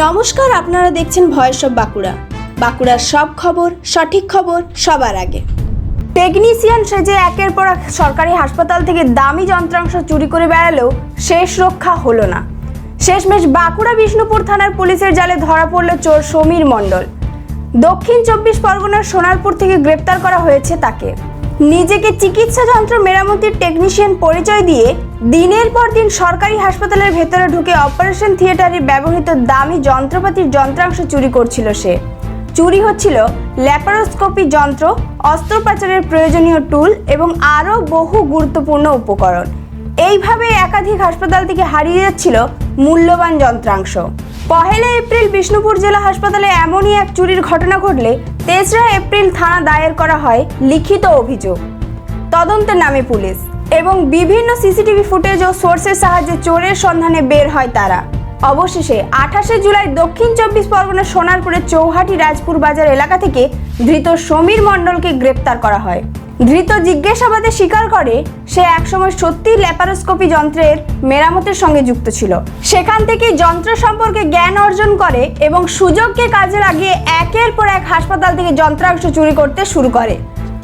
নমস্কার, আপনারা দেখছেন ভয়েস অফ বাঁকুড়া। বাঁকুড়ার সব খবর, সঠিক খবর সবার আগে। টেকনিশিয়ান সেজে একের পর এক সরকারি হাসপাতাল থেকে দামি যন্ত্রাংশ চুরি করে বেড়ালেও শেষ রক্ষা হলো না। শেষমেশ বাঁকুড়া বিষ্ণুপুর থানার পুলিশের জালে ধরা পড়ল চোর সমীর মণ্ডল। দক্ষিণ চব্বিশ পরগনার সোনারপুর থেকে গ্রেপ্তার করা হয়েছে তাকে। নিজেকে চিকিৎসা যন্ত্র মেরামতির টেকনিশিয়ান পরিচয় দিয়ে দিনের পর দিন সরকারি হাসপাতালের ভেতরে ঢুকে অপারেশন থিয়েটারে ব্যবহৃত দামি যন্ত্রপাতির যন্ত্রাংশ চুরি করছিল সে। চুরি হচ্ছিল ল্যাপারোস্কোপি যন্ত্র, অস্ত্রোপচারের প্রয়োজনীয় টুল এবং আরও বহু গুরুত্বপূর্ণ উপকরণ। এইভাবে একাধিক হাসপাতাল থেকে হারিয়ে যাচ্ছিল মূল্যবান যন্ত্রাংশ। পহেলা এপ্রিল বিষ্ণুপুর জেলা হাসপাতালে এমনই এক চুরির ঘটনা ঘটলে তেসরা এপ্রিল থানা দায়ের করা হয় লিখিত অভিযোগ। তদন্তের নামে পুলিশ। এবং বিভিন্ন সিসিটিভি ফুটেজ ও সোর্সের সাহায্যে চোরের সন্ধানে বের হয় তারা। অবশেষে আঠাশে জুলাই দক্ষিণ চব্বিশ পরগনার সোনারপুরে চৌহাটি রাজপুর বাজার এলাকা থেকে ধৃত সমীর মণ্ডলকে গ্রেপ্তার করা হয়। ধৃত জিজ্ঞাসাবাদে স্বীকার করে, সে একসময় সত্যি ল্যাপারোস্কোপি যন্ত্রের মেরামতের সঙ্গে যুক্ত ছিল। সেখান থেকে যন্ত্র সম্পর্কে জ্ঞান অর্জন করে এবং সুযোগকে কাজে লাগিয়ে একের পর এক হাসপাতাল থেকে যন্ত্রাংশ চুরি করতে শুরু করে।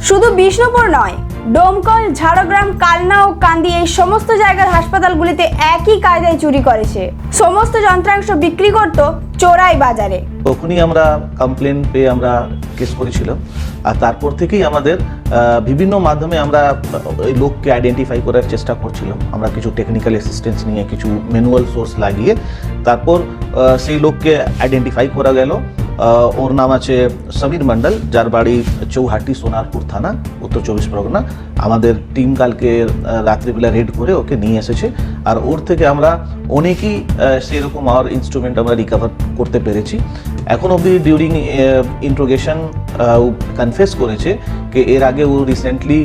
শুধু বিষ্ণুপুর নয় ডোমকল, ঝাড়গ্রাম, কালনা ও কান্দি এই সমস্ত জায়গার হাসপাতালগুলিতে একই কায়দায় চুরি করেছে সমস্ত যন্ত্রাংশ বিক্রি করত চোরাই বাজারে। তখনই আমরা কমপ্লেন পেয়ে আমরা কেস করেছিলাম আর তারপর থেকেই আমাদের বিভিন্ন মাধ্যমে আমরা ওই লোককে আইডেন্টিফাই করার চেষ্টা করছিলাম আমরা কিছু টেকনিক্যাল অ্যাসিস্ট্যান্স নিয়ে কিছু ম্যানুয়াল সোর্স লাগিয়ে, তারপর সেই লোককে আইডেন্টিফাই করা গেল। ওর নাম আছে সমীর মণ্ডল, যার বাড়ি চৌহাটি সোনারপুর থানা, উত্তর চব্বিশ পরগনা। আমাদের টিম কালকে রাত্রিবেলা রেড করে ওকে নিয়ে এসেছে। আর ওর থেকে আমরা অনেকই সেরকম আর ইনস্ট্রুমেন্ট আমরা রিকভার করতে পেরেছি। এখন অবধি ডিউরিং ইন্ট্রোগেশন কনফেস করেছে যে এর আগে ও রিসেন্টলি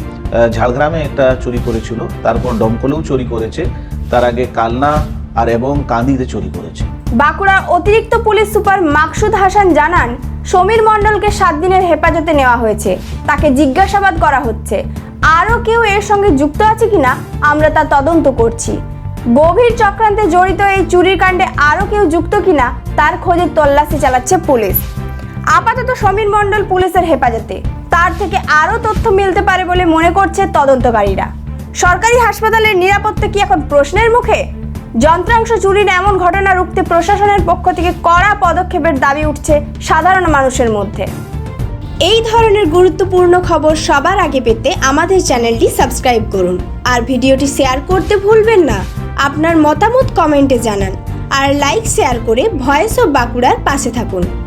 ঝাড়গ্রামে একটা চুরি করেছিল, তারপর দমকলেও চুরি করেছে, তার আগে কালনা আর এবং কান্দিতে চুরি করেছে। বাঁকুড়ার অতিরিক্ত পুলিশ সুপার মাকসুদ হাসান জানান, সমীর মণ্ডলকে সাত দিনের হেফাজতে নেওয়া হয়েছে। তাকে জিজ্ঞাসাবাদ করা হচ্ছে। আরও কেউ এর সঙ্গে যুক্ত আছে কিনা, আমরা তা তদন্ত করছি। গভীর চক্রান্তে জড়িত এই চুরির কাণ্ডে আরও কেউ যুক্ত কিনা, তার খোঁজে তল্লাশি চালাচ্ছে পুলিশ। আপাতত সমীর মণ্ডল পুলিশের হেফাজতে। তার থেকে আরও তথ্য মিলতে পারে বলে মনে করছে তদন্তকারীরা। সরকারি হাসপাতালের নিরাপত্তা কি এখন প্রশ্নের মুখে? যন্ত্রাংশ চুরির এমন ঘটনা রুখতে প্রশাসনের পক্ষ থেকে কড়া পদক্ষেপের দাবি উঠছে সাধারণ মানুষের মধ্যে। এই ধরনের গুরুত্বপূর্ণ খবর সবার আগে পেতে আমাদের চ্যানেলটি সাবস্ক্রাইব করুন। আর ভিডিওটি শেয়ার করতে ভুলবেন না। আপনার মতামত কমেন্টে জানান। আর লাইক, শেয়ার করে ভয়েস অফ বাঁকুড়ার পাশে থাকুন।